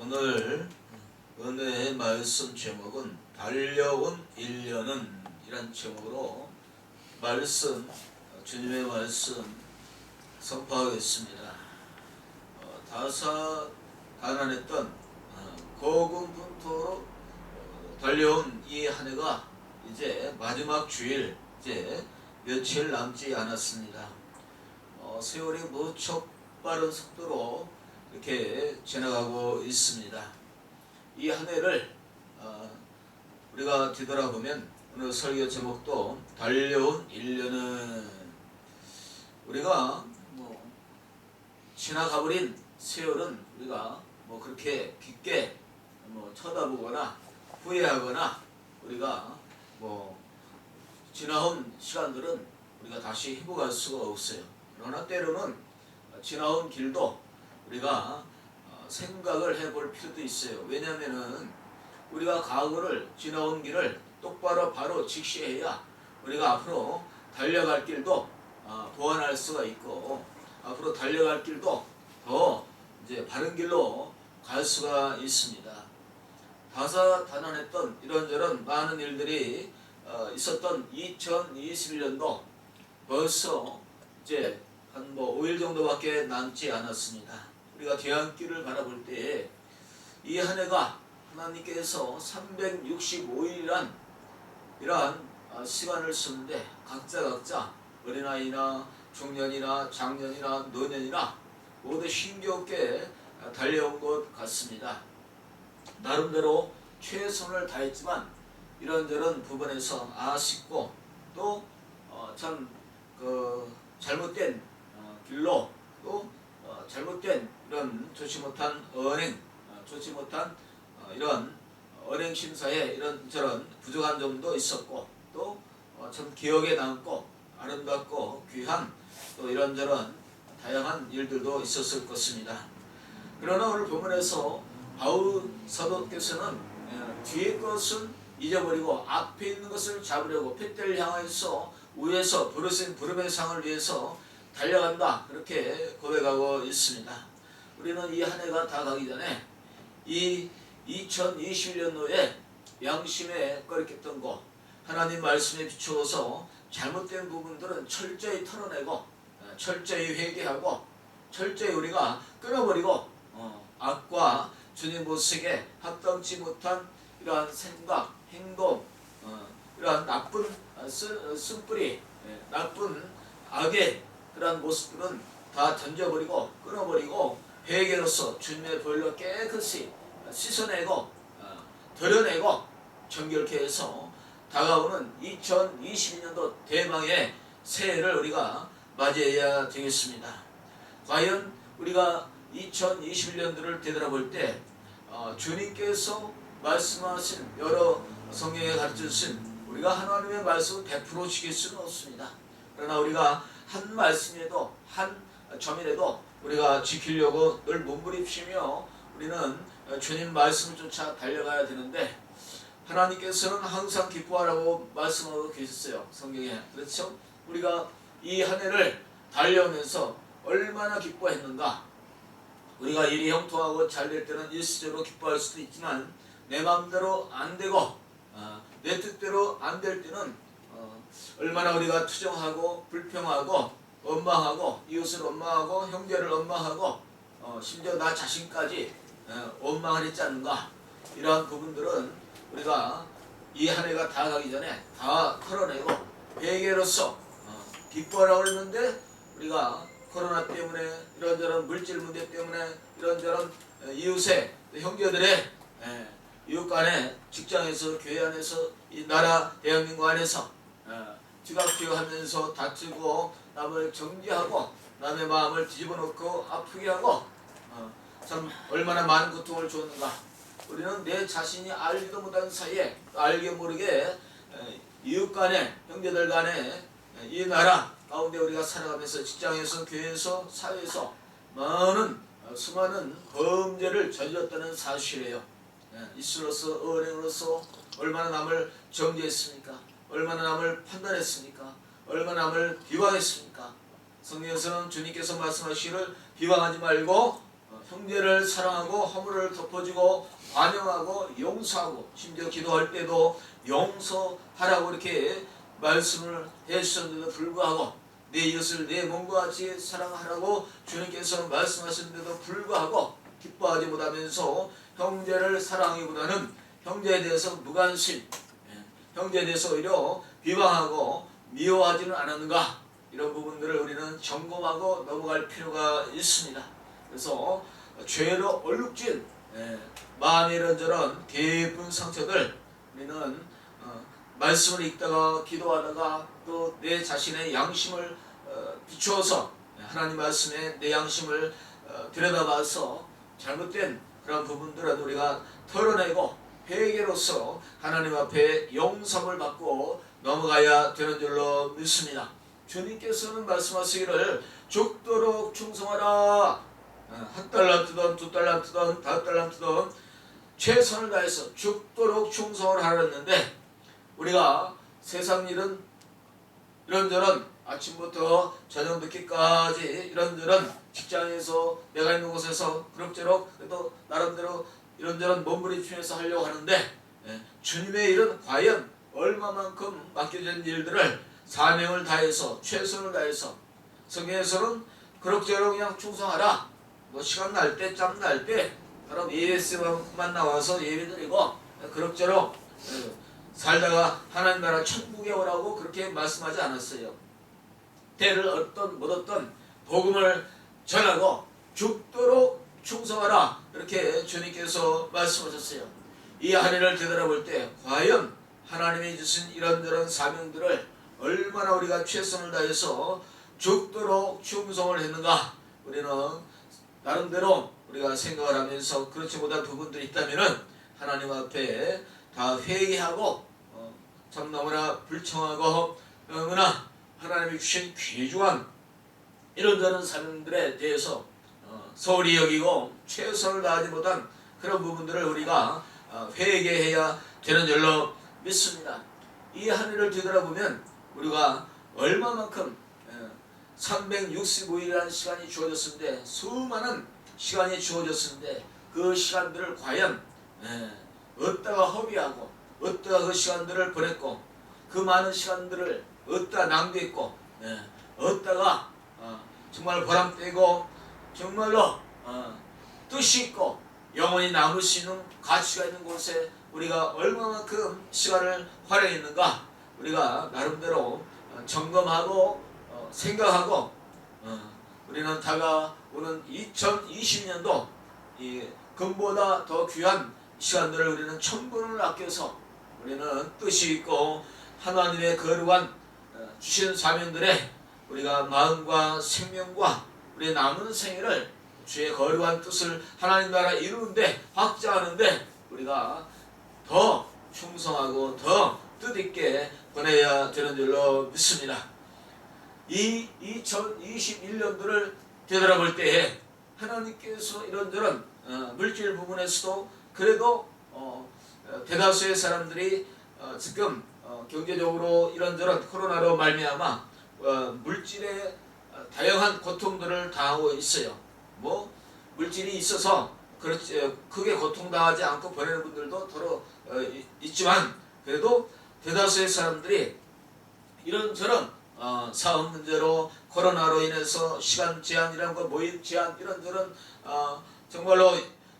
오늘 은혜의 말씀 제목은 달려온 1년은 이란 제목으로 말씀 주님의 말씀 선포하겠습니다. 어, 다사다난했던 어, 고군분투로 어, 달려온 이 한 해가 이제 마지막 주일 이제 며칠 남지 않았습니다. 어, 세월이 무척 빠른 속도로 이렇게 지나가고 있습니다. 이 한 해를 어, 우리가 뒤돌아보면 오늘 설교 제목도 달려온 1년은 우리가 뭐 지나가버린 세월은 우리가 뭐 그렇게 깊게 뭐 쳐다보거나 후회하거나 우리가 뭐 지나온 시간들은 우리가 다시 회복할 수가 없어요. 그러나 때로는 지나온 길도 우리가 어, 생각을 해볼 필요도 있어요. 왜냐하면은 우리가 과거를 지나온 길을 똑바로 바로 직시해야 우리가 앞으로 달려갈 길도 어, 보완할 수가 있고 앞으로 달려갈 길도 더 이제 바른 길로 갈 수가 있습니다. 다사다난했던 이런저런 많은 일들이 어, 있었던 2021년도 벌써 이제 한 뭐 5일 정도밖에 남지 않았습니다. 우리가 대안길을 바라볼 때 이 한 해가 하나님께서 365일이란 이러한 어, 시간을 쓰는데 각자 각자 어린아이나 중년이나 장년이나 노년이나 모두 힘겹게 달려온 것 같습니다. 나름대로 최선을 다했지만 이런저런 부분에서 아쉽고 또 어, 참그 잘못된 어, 길로 또 어, 잘못된 이런 좋지 못한 언행, 어, 좋지 못한 어, 이런 언행 심사에 이런 저런 부족한 점도 있었고 또 어, 참 기억에 남고 아름답고 귀한 또 이런저런 다양한 일들도 있었을 것입니다. 그러나 오늘 본문에서 바울 사도께서는 예, 뒤의 것은 잊어버리고 앞에 있는 것을 잡으려고 핏대를 향해서 위에서 부르신 부름의 상을 위해서 달려간다 그렇게 고백하고 있습니다. 우리는 이 한 해가 다 가기 전에 이 2021년도에 양심에 꺼리켰던 거 하나님 말씀에 비추어서 잘못된 부분들은 철저히 털어내고 어, 철저히 회개하고 철저히 우리가 끊어버리고 어, 악과 주님 모습에 합당치 못한 이러한 생각, 행동, 어, 이러한 나쁜 쓴뿌리, 예, 나쁜 악의 그러한 모습들은 다 던져버리고 끊어버리고 회개로서 주님의 보혈로 깨끗이 씻어내고 어, 드러내고 정결케 해서 다가오는 2022년도 대망의 새해를 우리가 맞이해야 되겠습니다. 과연 우리가 2021년도를 되돌아볼 때 어, 주님께서 말씀하신 여러 성경에 가르쳐 주신 우리가 하나님의 말씀을 100% 지킬 수는 없습니다. 그러나 우리가 한 말씀이라도 한 점이라도 우리가 지키려고 늘 몸부림치며 우리는 주님 말씀을 쫓아 달려가야 되는데 하나님께서는 항상 기뻐하라고 말씀하고 계셨어요. 성경에. 그렇죠? 우리가 이 한 해를 달려오면서 얼마나 기뻐했는가. 우리가 일이 형통하고 잘 될 때는 일시적으로 기뻐할 수도 있지만 내 마음대로 안 되고 어, 내 뜻대로 안 될 때는 어, 얼마나 우리가 투정하고 불평하고 원망하고 이웃을 원망하고 형제를 원망하고 어, 심지어 나 자신까지 어, 원망을 했지 않는가? 이러한 부분들은 우리가 이 한 해가 다 가기 전에 다 털어내고 회개로서 어, 기뻐하라고 했는데 우리가 코로나 때문에 이런저런 물질 문제 때문에 이런저런 어, 이웃의 형제들의 예, 이웃 간에 직장에서 교회 안에서 이 나라 대한민국 안에서 어, 지각지각하면서 다투고 남을 정죄하고 남의 마음을 뒤집어 놓고 아프게 하고 어, 참 얼마나 많은 고통을 줬는가 우리는 내 자신이 알지도 못한 사이에 알게 모르게 에, 이웃 간에 형제들 간에 에, 이 나라 가운데 우리가 살아가면서 직장에서 교회에서 사회에서 많은 어, 수많은 범죄를 저질렀다는 사실이에요. 예, 이슬로서 은행으로서 얼마나 남을 정죄했습니까? 얼마나 남을 판단했습니까? 얼마나 남을 비방했습니까? 성경에서는 주님께서 말씀하시기를 비방하지 말고 어, 형제를 사랑하고 허물을 덮어주고 반영하고 용서하고 심지어 기도할 때도 용서하라고 이렇게 말씀을 해주셨는데도 불구하고 내 이웃을 내 몸과 같이 사랑하라고 주님께서 말씀하셨는데도 불구하고 기뻐하지 못하면서 형제를 사랑하기보다는 형제에 대해서 무관심 예, 형제에 대해서 오히려 비방하고 미워하지는 않았는가 이런 부분들을 우리는 점검하고 넘어갈 필요가 있습니다. 그래서 죄로 얼룩진 예, 마음의 이런저런 깊은 상처들 우리는 어, 말씀을 읽다가 기도하다가 또 내 자신의 양심을 어, 비추어서 하나님 말씀에 내 양심을 어, 들여다봐서 잘못된 그런 부분들은 우리가 털어내고 회개로서 하나님 앞에 용서를 받고 넘어가야 되는 줄로 믿습니다. 주님께서는 말씀하시기를 죽도록 충성하라. 어, 한 달란트든 두 달란트든 다섯 달란트든 최선을 다해서 죽도록 충성을 하랬는데 우리가 세상 일은 이런저런 아침부터 저녁 늦게까지 이런저런 직장에서 내가 있는 곳에서 그럭저럭 그래도 나름대로 이런저런 몸부림치면서 하려고 하는데 예, 주님의 일은 과연 얼마만큼 맡겨진 일들을 사명을 다해서 최선을 다해서 성경에서는 그럭저럭 그냥 충성하라 뭐 시간 날 때 짬 날 때 그럼 예수만 나와서 예배드리고 그럭저럭 예, 살다가 하나님 나라 천국에 오라고 그렇게 말씀하지 않았어요. 때를 얻던 못 얻던 복음을 전하고 죽도록 충성하라 이렇게 주님께서 말씀하셨어요. 이 한 해를 되돌아볼 때 과연 하나님이 주신 이런저런 사명들을 얼마나 우리가 최선을 다해서 죽도록 충성을 했는가 우리는 나름대로 우리가 생각을 하면서 그렇지 못한 부분들이 있다면은 하나님 앞에 다 회개하고 어, 참 너무나 불청하고 너무나 하나님이 주신 귀중한 이런저런 사명들에 대해서 어, 소홀히 여기고 최선을 다하지 못한 그런 부분들을 우리가 어, 회개해야 되는 줄로 믿습니다. 이한 해를 뒤돌아보면 우리가 얼마만큼 365일이라는 시간이 주어졌는데 수많은 시간이 주어졌는데 그 시간들을 과연 예, 어디다가 허비하고 어디다가 그 시간들을 보냈고 그 많은 시간들을 어디다 낭비했고 예, 어디다가 어, 정말 보람되고 정말로 어, 뜻이 있고 영원히 남을 수 있는 가치가 있는 곳에 우리가 얼마만큼 시간을 활용했는가 우리가 나름대로 어, 점검하고 어, 생각하고 어, 우리는 다가오는 2020년도 이 금보다 더 귀한 시간들을 우리는 천분을 아껴서 우리는 뜻이 있고 하나님의 거룩한 어, 주신 사명들에 우리가 마음과 생명과 우리 남은 생애를 주의 거룩한 뜻을 하나님 나라 이루는데 확장하는데 우리가 더 충성하고 더 뜻있게 보내야 되는 줄로 믿습니다. 이 2021년도를 되돌아볼 때에 하나님께서 이런저런 어, 물질 부분에서도 그래도 어, 어, 대다수의 사람들이 어, 지금 어, 경제적으로 이런저런 코로나로 말미암아 어, 물질의 어, 다양한 고통들을 당하고 있어요. 뭐 물질이 있어서 그렇지 어, 크게 고통당하지 않고 보내는 분들도 더러 어, 이- 있지만 그래도 대다수의 사람들이 이런 저런 어, 사업 문제로 코로나로 인해서 시간 제한이라는 거 모임 제한 이런 저런 어, 정말로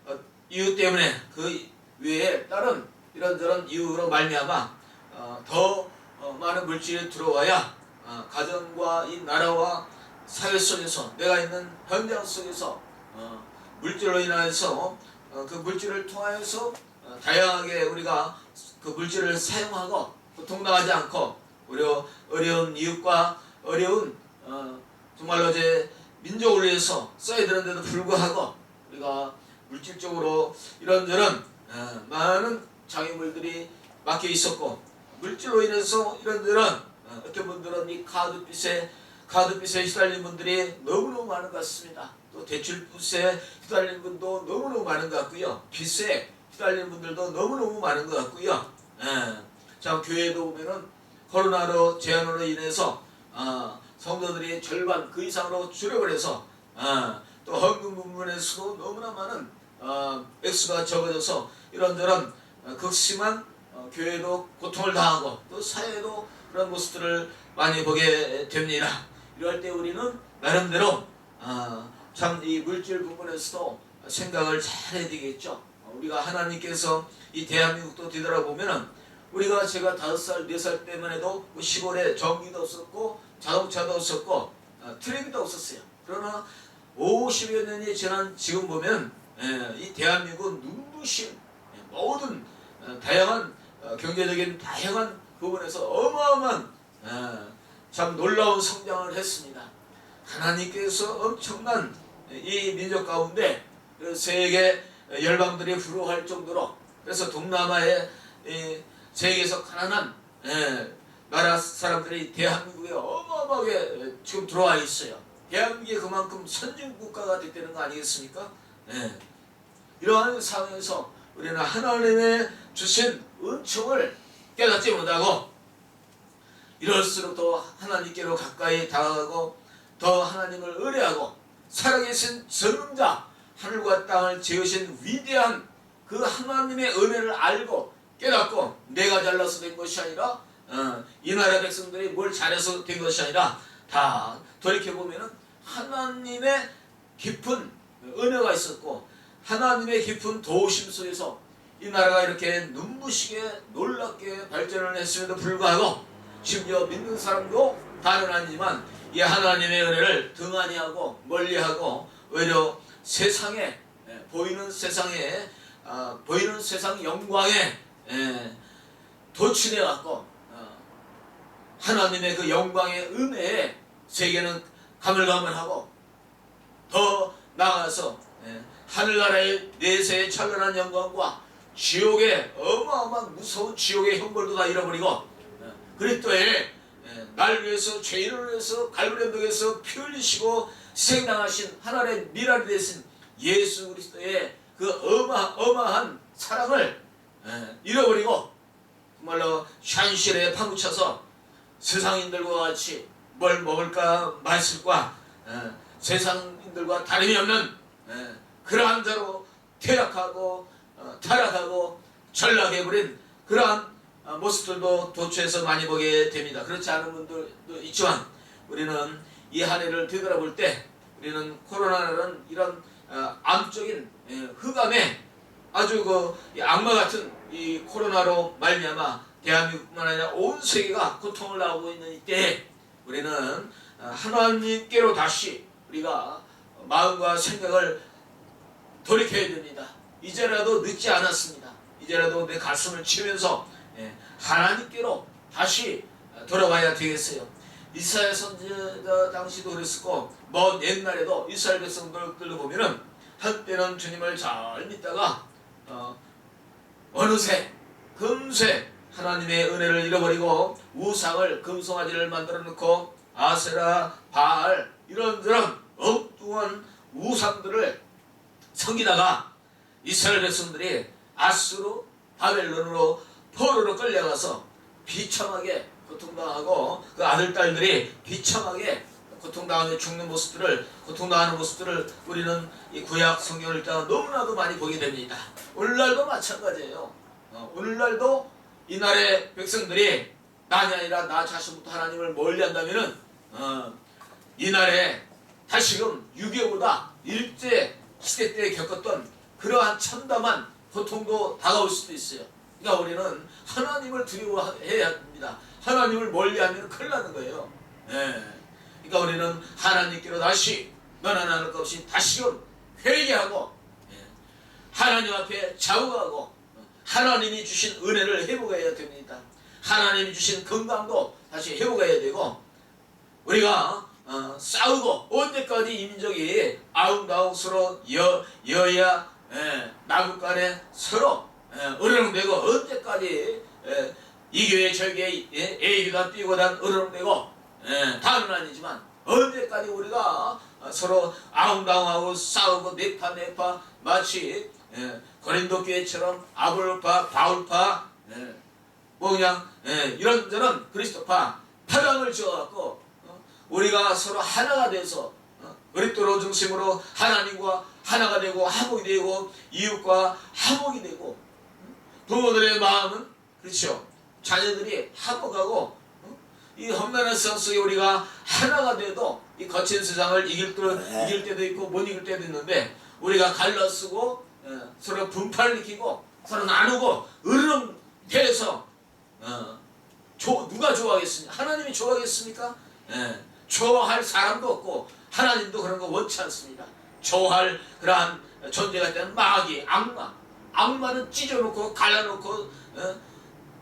어, 이유 때문에 그 외에 다른 이런저런 이유로 말미암아 어, 더 어, 많은 물질이 들어와야 어, 가정과 이 나라와 사회 속에서 내가 있는 현장 속에서 어, 물질로 인해서 어, 그 물질을 통하여서 어, 다양하게 우리가 그 물질을 사용하고 고통당하지 않고 우리 어려운 이웃과 어려운 어, 정말로 제 민족을 위해서 써야 되는데도 불구하고 우리가 물질적으로 이런저런 어, 많은 장애물들이 막혀 있었고 물질로 인해서 이런저런 어, 어떤 분들은 이 카드빚에 카드빚에 휘달린 분들이 너무너무 많은 것 같습니다. 또 대출빚에 휘달린 분도 너무너무 많은 것 같고요. 빚에 휘달린 분들도 너무너무 많은 것 같고요. 예. 자 교회도 보면은 코로나로 제한으로 인해서 아, 성도들이 절반 그 이상으로 줄여버려서 아, 또 헌금 부분에서도 너무나 많은 어, 액수가 적어져서 이런저런 어, 극심한 어, 교회도 고통을 당하고 또 사회도 그런 모습들을 많이 보게 됩니다. 이럴 때 우리는 나름대로 아, 참이 물질 부분에서도 생각을 잘 해야 되겠죠. 어, 우리가 하나님께서 이 대한민국도 뒤돌아보면은 우리가 제가 다섯 살, 네 살 때만 해도 뭐 시골에 전기도 없었고 자동차도 없었고 아, 트레비도 없었어요. 그러나 50여 년이 지난 지금 보면 예, 이 대한민국은 눈부신 예, 모든 어, 다양한 어, 경제적인 다양한 부분에서 어마어마한 예, 참 놀라운 성장을 했습니다. 하나님께서 엄청난 이 민족 가운데 그 세계 열방들이 부러워할 정도로 그래서 동남아의 이 세계에서 가난한 예, 나라 사람들이 대한민국에 어마어마하게 지금 들어와 있어요. 대한민국이 그만큼 선진 국가가 됐다는 거 아니겠습니까? 예. 이러한 상황에서 우리는 하나님의 주신 은총을 깨닫지 못하고 이럴수록 더 하나님께로 가까이 다가가고 더 하나님을 의뢰하고 살아계신 전능자 하늘과 땅을 지으신 위대한 그 하나님의 은혜를 알고 깨닫고 내가 잘나서 된 것이 아니라 어, 이 나라 백성들이 뭘 잘해서 된 것이 아니라 다 돌이켜 보면은 하나님의 깊은 은혜가 있었고 하나님의 깊은 도우심 속에서 이 나라가 이렇게 눈부시게 놀랍게 발전을 했음에도 불구하고 심지어 믿는 사람도 다는 아니지만 이 하나님의 은혜를 등한히 하고 멀리하고 오히려 세상에 예, 보이는 세상에 아, 보이는 세상 영광에 예, 도취돼 갖고 어, 하나님의 그 영광의 은혜에 세계는 가물가물하고 더 나아가서 예, 하늘나라의 내세의 찬란한 영광과 지옥의 어마어마한 무서운 지옥의 형벌도 다 잃어버리고 예, 그리스도의 예, 날 위해서 죄인을 위해서 갈보리 언덕에서 피 흘리시고 희생당하신 하나님의 미랄이 되신 예수 그리스도의 그 어마, 어마한 사랑을 예, 잃어버리고 정말로 현실에 파묻혀서 세상인들과 같이 뭘 먹을까 마실까 예, 세상인들과 다름이 없는 예, 그러한 자로 퇴락하고 어, 타락하고 전락해버린 그러한 어, 모습들도 도처에서 많이 보게 됩니다. 그렇지 않은 분들도 있지만 우리는 이 한 해를 되돌아볼 때 우리는 코로나라는 이런 어, 암적인 예, 흑암에 아주 그이 악마 같은 이 코로나로 말미암아 대한민국뿐만 아니라 온 세계가 고통을 나오고 있는 이때 우리는 어, 하나님께로 다시 우리가 마음과 생각을 돌이켜야 됩니다. 이제라도 늦지 않았습니다. 이제라도 내 가슴을 치면서 예, 하나님께로 다시 돌아와야 되겠어요. 이스라엘 선지자 당시도 그랬었고 먼 옛날에도 이스라엘 백성들을 보면은 한때는 주님을 잘 믿다가 어, 어느새 금세 하나님의 은혜를 잃어버리고 우상을 금송아지를 만들어 놓고 아세라 바알 이런저런 엉뚱한 우상들을 섬기다가 이스라엘 백성들이 아수로 바벨론으로 포로로 끌려가서 비참하게 고통당하고 그 아들 딸들이 비참하게 고통당하며 죽는 모습들을 고통당하는 모습들을 우리는 이 구약 성경을 읽다가 너무나도 많이 보게 됩니다. 오늘날도 마찬가지예요. 어, 오늘날도 이날의 백성들이 나이 아니라 나 자신부터 하나님을 멀리한다면은 어, 이날에 다시금 6.25보다 일제 시대 때 겪었던 그러한 참담한 고통도 다가올 수도 있어요. 그러니까 우리는 하나님을 두려워해야 합니다. 하나님을 멀리하면 큰일 나는 거예요. 예. 그러니까 우리는 하나님께로 다시 나는 것 없이 다시금 회개하고 예. 하나님 앞에 자우하고 하나님이 주신 은혜를 회복해야 됩니다. 하나님이 주신 건강도 다시 회복해야 되고 우리가 어, 싸우고 언제까지 이 민족이 아웅다웅 서로 여, 여야 예, 나국 간에 서로 예, 으르렁대고 언제까지 예, 이 교회 저 교회 예, A교단 B교단 으르렁대고 예, 다는 아니지만 언제까지 우리가 어, 서로 아웅다웅하고 싸우고 네파 네파 마치 예, 고린도 교회처럼 아볼파 바울파 예, 뭐 그냥 예, 이런저런 그리스도파 파장을 지어갖고 어, 우리가 서로 하나가 돼서 어, 그리스도로 중심으로 하나님과 하나가 되고 화목이 되고 이웃과 화목이 되고 부모들의 마음은 그렇죠. 자녀들이 화목하고 어? 이 험난한 세상 속에 우리가 하나가 돼도 이 거친 세상을 이길, 때, 이길 때도 있고 못 이길 때도 있는데 우리가 갈라쓰고 예, 서로 분파를 일으키고 서로 나누고 으르렁대서 어, 조- 누가 좋아하겠습니까? 하나님이 좋아하겠습니까? 예, 좋아할 사람도 없고 하나님도 그런 거 원치 않습니다. 좋아할 그러한 존재가 되는 마귀, 악마. 악마는 찢어놓고 갈라놓고 어,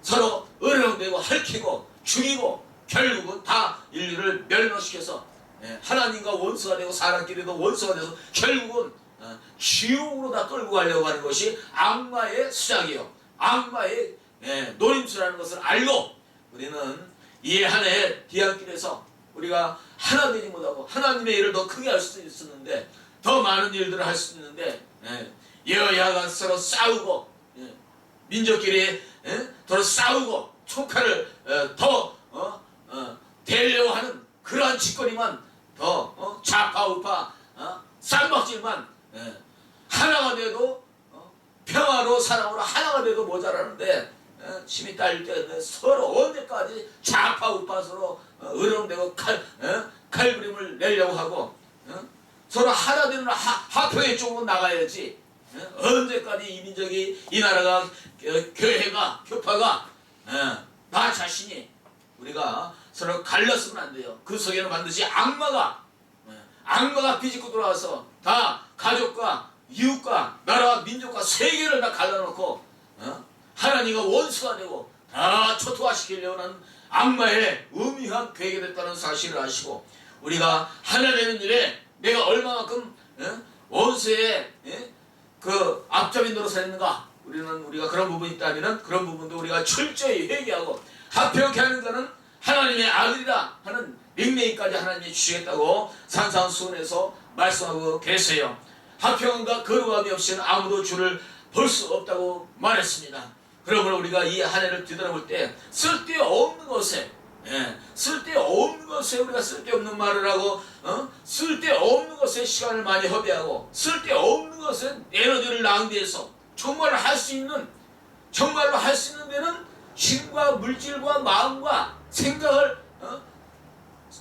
서로 으르렁대고 핥히고 죽이고 결국은 다 인류를 멸망시켜서 예, 하나님과 원수가 되고 사람끼리도 원수가 돼서 결국은 어, 지옥으로 다 끌고 가려고 하는 것이 악마의 수작이요. 악마의 예, 노림수라는 것을 알고 우리는 이 한해 뒤안길에서 우리가 하나 되지 못하고 하나님의 일을 더 크게 할 수 있었는데 더 많은 일들을 할 수 있는데 예, 여야가 서로 싸우고 예, 민족끼리 예, 서로 싸우고 총칼을 어, 더 어, 어, 대려고 하는 그러한 짓거리만 더 어, 좌파 우파 어, 쌈박질만 예, 하나가 돼도 어, 평화로 사랑으로 하나가 돼도 모자라는데 어, 힘이 딸릴 때 서로 언제까지 좌파 우파 서로 어, 으렁대고 칼, 어, 칼부림을 내려고 하고 어? 서로 하나 되는 하, 하평의 쪽으로 나가야지 어? 언제까지 이 민족이 이 나라가 어, 교회가 교파가 어, 나 자신이 우리가 서로 갈렸으면 안 돼요 그 속에는 반드시 악마가 어, 악마가 비집고 돌아와서 다 가족과 이웃과 나라와 민족과 세계를 다 갈라놓고 어? 하나님과 원수가 되고 다 초토화시키려고 하는 악마의 음흉한 계획이 됐다는 사실을 아시고 우리가 하나 되는 일에 내가 얼마만큼 어? 원수의 예? 그 앞잡이 노릇을 했는가 우리는 우리가 그런 부분이 있다면 그런 부분도 우리가 철저히 회개하고 합평케 하는 것은 하나님의 아들이라 하는 닉네임까지 하나님이 주시겠다고 산상수훈에서 말씀하고 계세요. 합평과 거룩함이 없이는 아무도 주를 볼 수 없다고 말했습니다. 그러므로 우리가 이 한 해를 뒤돌아볼 때 쓸데없는 것에 예, 쓸데없는 것에 우리가 쓸데없는 말을 하고 어? 쓸데없는 것에 시간을 많이 허비하고 쓸데없는 것에 에너지를 낭비해서 정말로 할수 있는 정말로 할 수 있는 데는 힘과 물질과 마음과 생각을 어?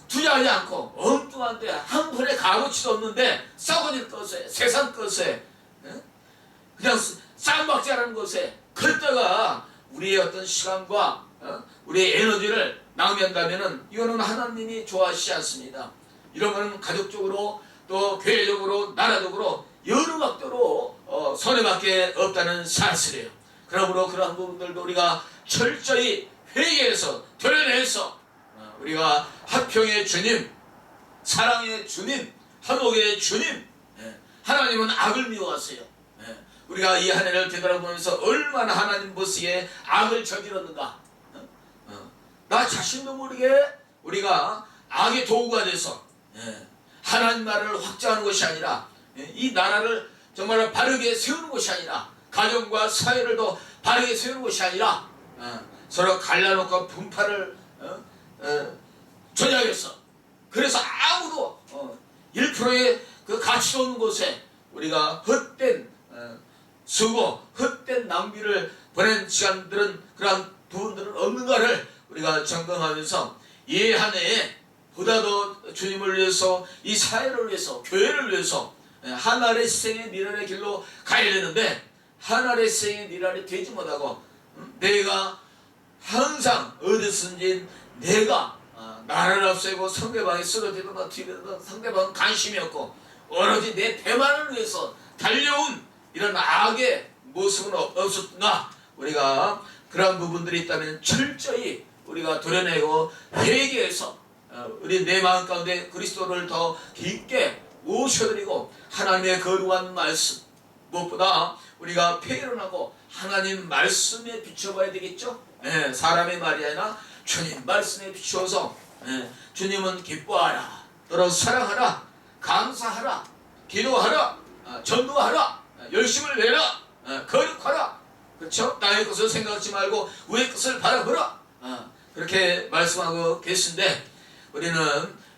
투자하지 않고 엉뚱한 데 한 푼의 값어치도 없는데 썩어질 것에 세상 것에 어? 그냥 쌈박질하는 것에 그랬다가 우리의 어떤 시간과 어? 우리의 에너지를 낭비한다면은 이거는 하나님이 좋아하시지 않습니다. 이런 거는 가족적으로 또 교회적으로 나라적으로 여러 각도로 어, 손해밖에 없다는 사실이에요. 그러므로 그러한 부분들도 우리가 철저히 회개해서 도려내서 어, 우리가 화평의 주님, 사랑의 주님, 화목의 주님, 예, 하나님은 악을 미워하세요. 예, 우리가 이 한 해를 되돌아보면서 얼마나 하나님 보시기에 악을 저질렀는가. 어? 어, 나 자신도 모르게 우리가 악의 도구가 돼서 예, 하나님 나라를 확장하는 것이 아니라 예, 이 나라를 정말 바르게 세우는 것이 아니라 가정과 사회를 더 바르게 세우는 것이 아니라 어, 서로 갈라놓고 분파를 어, 어, 조작해서 그래서 아무도 어, 1%의 그 가치도 없는 곳에 우리가 헛된 어, 수고, 헛된 낭비를 보낸 시간들은 그러한 부분들은 없는가를 우리가 점검하면서 이 한 해에 보다 더 주님을 위해서 이 사회를 위해서 교회를 위해서 예, 하나의 희생의 미련의 길로 가야 되는데 하나의 희생의 미련이 되지 못하고 음, 내가 항상 어디서든지 내가 어, 나를 앞세고 상대방이 쓰러지든 뒤든 상대방은 관심이 없고 오로지 내 대만을 위해서 달려온 이런 악의 모습은 없- 없었나? 우리가 그러한 부분들이 있다면 철저히 우리가 도려내고 회개해서 어, 우리 내 마음 가운데 그리스도를 더 깊게 모셔드리고 하나님의 거룩한 말씀 무엇보다 우리가 폐일어나고 하나님 말씀에 비춰봐야 되겠죠. 예, 사람의 말이 아니라 주님 말씀에 비추어서 예, 주님은 기뻐하라, 너로 사랑하라, 감사하라, 기도하라, 아, 전도하라, 아, 열심을 내라, 아, 거룩하라. 그렇죠? 나의 것을 생각하지 말고 우의 것을 바라보라. 아, 그렇게 말씀하고 계신데 우리는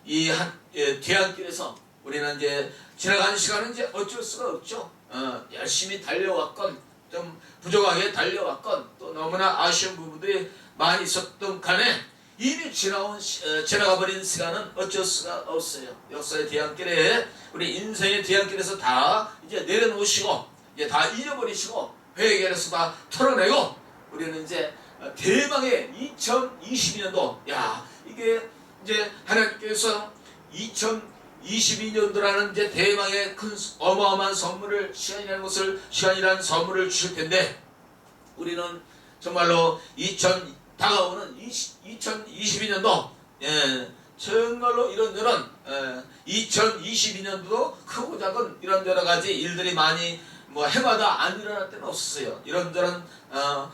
이 한, 예, 뒤안길에서 우리는 이제 지나가는 시간은 이제 어쩔 수가 없죠. 어, 열심히 달려왔건 좀 부족하게 달려왔건 또 너무나 아쉬운 부분들이 많이 있었던 간에 이미 지나온 시- 어, 지나가 버린 시간은 어쩔 수가 없어요. 역사의 뒤안길에 우리 인생의 뒤안길에서 다 이제 내려놓으시고 이제 다 잊어버리시고 회개에서 다 털어내고 우리는 이제 어, 대망의 2022년도 야 이게 이제 하나님께서 2022년도라는 이제 대망의 큰 수- 어마어마한 선물을 시간이라는 것을 시간이라는 선물을 주실 텐데 우리는 정말로 2000 다가오는 2022년도 예, 정말로 이런 저런 예, 2022년도도 크고 작은 이런 여러 가지 일들이 많이 뭐 해마다 안 일어날 때는 없었어요. 이런저런 어,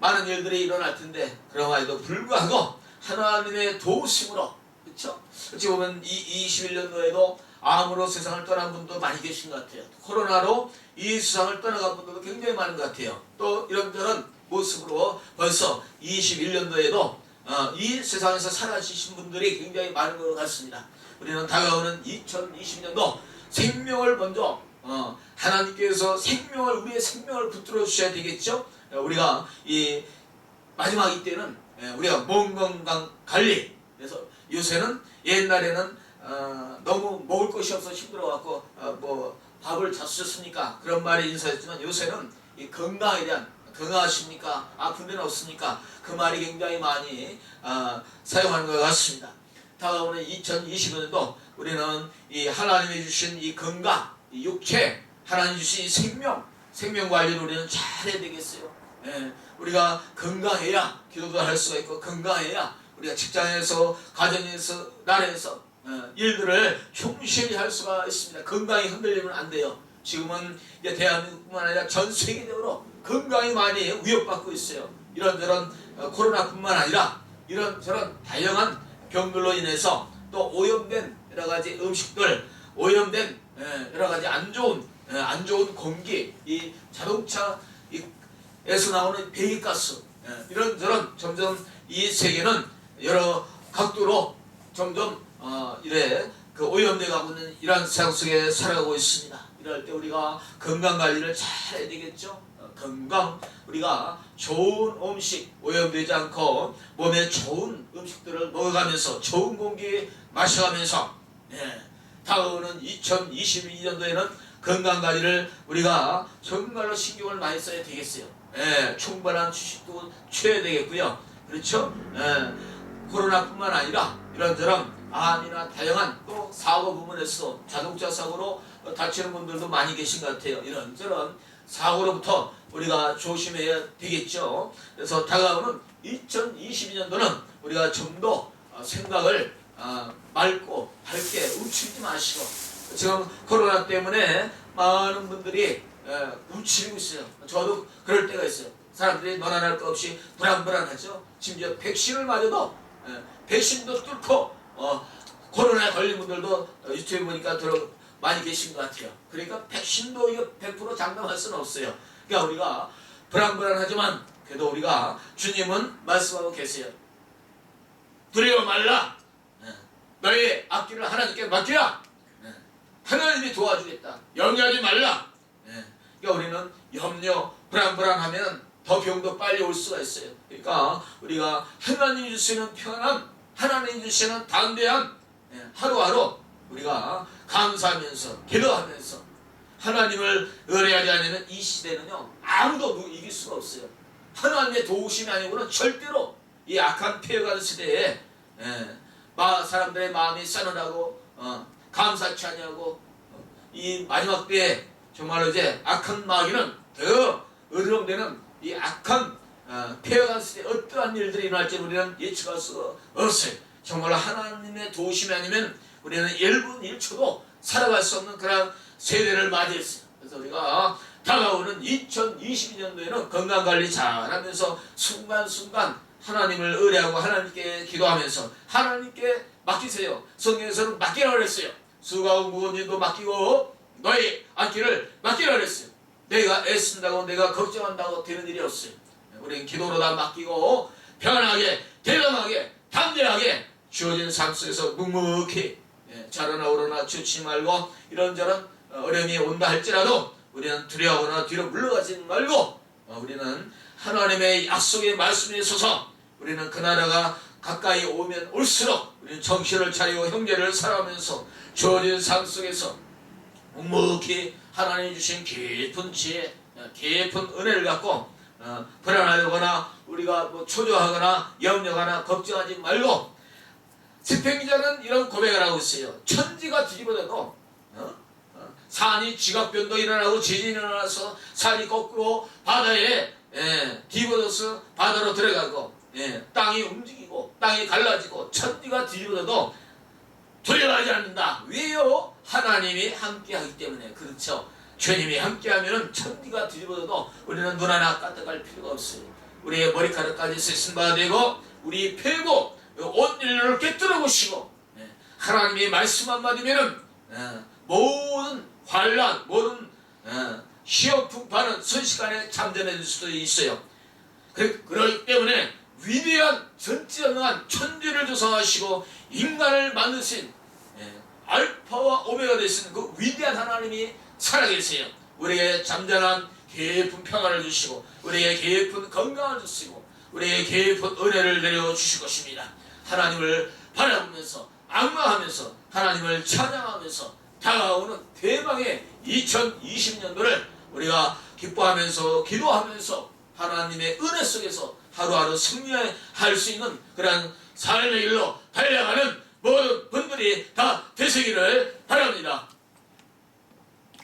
많은 일들이 일어날 텐데 그럼에도 불구하고 하나님의 도우심으로 그렇죠? 어찌 보면 이 21년도에도 암으로 세상을 떠난 분도 많이 계신 것 같아요. 코로나로 이 세상을 떠나간 분들도 굉장히 많은 것 같아요. 또 이런저런 모습으로 벌써 21년도에도 어, 이 세상에서 사라지신 분들이 굉장히 많은 것 같습니다. 우리는 다가오는 2020년도 생명을 먼저 어, 하나님께서 생명을 우리의 생명을 붙들어 주셔야 되겠죠. 어, 우리가 이 마지막 이때는 예, 우리가 몸 건강 관리 그래서 요새는 옛날에는 어, 너무 먹을 것이 없어 힘들어갖고 어, 뭐 밥을 잡수셨습니까 그런 말이 인사했지만 요새는 이 건강에 대한 건강하십니까 아픈 데는 없습니까 그 말이 굉장히 많이 어, 사용하는 것 같습니다. 다가오는 2020년도 우리는 이 하나님이 주신 이 건강, 이 육체, 하나님 주신 이 생명, 생명 관리를 우리는 잘해야 되겠어요. 예, 우리가 건강해야 기도도 할 수가 있고 건강해야 우리가 직장에서 가정에서 나라에서 어, 일들을 충실히 할 수가 있습니다. 건강이 흔들리면 안 돼요. 지금은 이제 대한민국뿐만 아니라 전 세계적으로 건강이 많이 위협받고 있어요. 이런저런 어, 코로나뿐만 아니라 이런저런 다양한 병들로 인해서 또 오염된 여러 가지 음식들, 오염된 예, 여러 가지 안 좋은 예, 안 좋은 공기, 이 자동차 이 에서 나오는 배기가스 예, 이런 저런 점점 이 세계는 여러 각도로 점점 어, 이래 그 오염돼 가고 있는 이러한 세상 속에 살아가고 있습니다. 이럴 때 우리가 건강 관리를 잘 해야 되겠죠. 어, 건강 우리가 좋은 음식 오염되지 않고 몸에 좋은 음식들을 먹어가면서 좋은 공기 마셔가면서 예, 다가오는 2022년도에는 건강 관리를 우리가 정말로 신경을 많이 써야 되겠어요. 예, 충분한 휴식도 취해야 되겠고요. 그렇죠? 예, 코로나뿐만 아니라 이런저런 암이나 다양한 또 사고 부분에서 자동차 사고로 다치는 분들도 많이 계신 것 같아요. 이런저런 사고로부터 우리가 조심해야 되겠죠. 그래서 다가오는 2022년도는 우리가 좀 더 생각을 아, 맑고 밝게 움츠리지 마시고 지금 코로나 때문에 많은 분들이 에, 움츠리고 있어요. 저도 그럴 때가 있어요. 사람들이 너나 거 없이 불안불안하죠. 심지어 백신을 맞아도 에, 백신도 뚫고 어, 코로나에 걸린 분들도 어, 유튜브 보니까 들어 많이 계신 것 같아요. 그러니까 백신도 이거 100% 장담할 수는 없어요. 그러니까 우리가 불안불안하지만 그래도 우리가 주님은 말씀하고 계세요. 두려워 말라. 예. 너의 앞길을 하나님께 맡기라. 예. 하나님이 도와주겠다. 염려하지 말라. 예. 그러니까 우리는 염려, 불안불안하면 더 병도 빨리 올 수가 있어요. 그러니까 우리가 하나님이 주시는 편안, 하나님이 주시는 담대한 예, 하루하루 우리가 감사하면서 기도하면서 하나님을 의뢰하지 않으면 이 시대는요 아무도 누- 이길 수가 없어요. 하나님의 도우심이 아니고는 절대로 이 악한 피해가는 시대에 예, 마, 사람들의 마음이 싸늘하고 어, 감사치 아니하고 어, 이 마지막 때에 정말로 이제 악한 마귀는 더 어지럼되는 이 악한 어, 폐허간 시대에 어떠한 일들이 일어날지 우리는 예측할 수가 없어요. 정말로 하나님의 도우심이 아니면 우리는 1분 1초도 살아갈 수 없는 그런 세대를 맞이했어요. 그래서 우리가 다가오는 2022년도에는 건강관리 잘 하면서 순간순간 하나님을 의뢰하고 하나님께 기도하면서 하나님께 맡기세요. 성경에서는 맡기라 그랬어요. 수고하고 무거운 일도 맡기고 너의 앞길을 맡기라 그랬어요. 내가 애쓴다고 내가 걱정한다고 되는 일이 없어요. 우리는 기도로 다 맡기고 편하게 대담하게 담대하게 주어진 삶 속에서 묵묵히 예, 예, 자르나 오르나 주치 말고 이런저런 어, 어려움이 온다 할지라도 우리는 두려워하거나 뒤로 물러가지 말고 어, 우리는 하나님의 약속의 말씀에 서서 우리는 그 나라가 가까이 오면 올수록 우리는 정신을 차리고 형제를 사랑하면서 주어진 삶 속에서 묵묵히 하나님 주신 깊은 지혜, 어, 깊은 은혜를 갖고 어, 불안하거나 우리가 뭐 초조하거나 염려하거나 걱정하지 말고 집행기자는 이런 고백을 하고 있어요. 천지가 뒤집어져도 어? 어, 산이 지각변도 일어나고 지진이 일어나서 산이 거꾸로 바다에 예, 뒤집어져서 바다로 들어가고 예, 땅이 움직이고 땅이 갈라지고 천지가 뒤집어져도 두려워하지 않는다. 왜요? 하나님이 함께하기 때문에 그렇죠. 주님이 함께하면은 천지가 뒤집어져도 우리는 눈 하나 까딱할 필요가 없어요. 우리의 머리카락까지 쓰신 바 되고 우리 폐고 온 인류를 깨뜨려 보시고 예, 하나님이 말씀 한마디면은 예, 모든 환란 모든 예, 시험 풍파는 순식간에 잠재해 줄 수도 있어요. 그, 그렇기 때문에 위대한 전지전능한 천지를 조성하시고 인간을 만드신 예, 알파와 오메가 되시는 그 위대한 하나님이 살아계세요. 우리에게 잠잠한 깊은 평안을 주시고 우리에게 깊은 건강을 주시고 우리에게 깊은 은혜를 내려 주실 것입니다. 하나님을 바라보면서 악마하면서 하나님을 찬양하면서 다가오는 대망의 2020년도를 우리가 기뻐하면서 기도하면서 하나님의 은혜 속에서 하루하루 승리할 수 있는 그런 삶의 길로 달려가는 모든 분들이 다 되시기를 바랍니다.